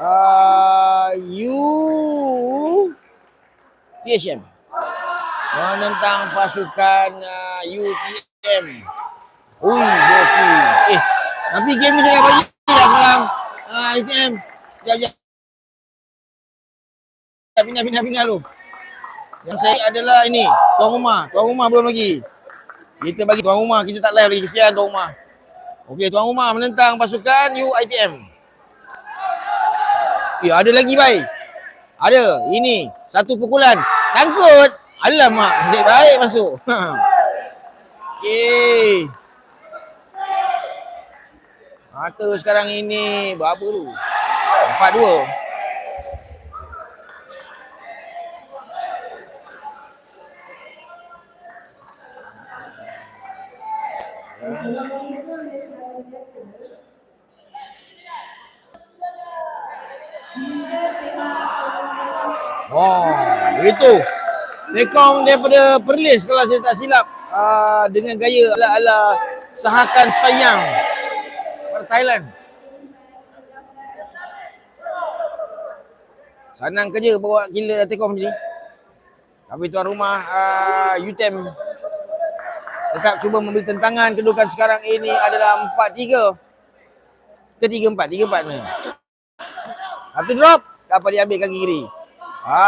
Uh, U TSM menentang pasukan uh, UTM. Ui, Boki. Eh, tapi game ni saya bagi dah semalam. Uh, UTM. Sekejap, sekejap. Pindah, pindah, pindah dulu. Yang saya adalah ini, tuan rumah. Tuan rumah belum lagi. Kita bagi tuan rumah, kita tak live lagi. Kesian tuan rumah. Okey, tuan rumah menentang pasukan UITM. Ya, ada lagi baik. Ada. Ini satu pukulan. Sangkut. Alamak, nasib baik masuk. Okey. Mata sekarang ini berapa tu? Empat dua. Oh, begitu. Tekong daripada Perlis kalau saya tak silap uh, dengan gaya ala-ala sahakan sayang pada Thailand. Senang kerja bawa gila Tekong ni. Tapi tuan rumah uh, UTM tetap cuba memberi tentangan kedudukan sekarang ini adalah 4-3. Ke 3-4, 3-4 ni. Satu drop dapat diambil kaki kiri.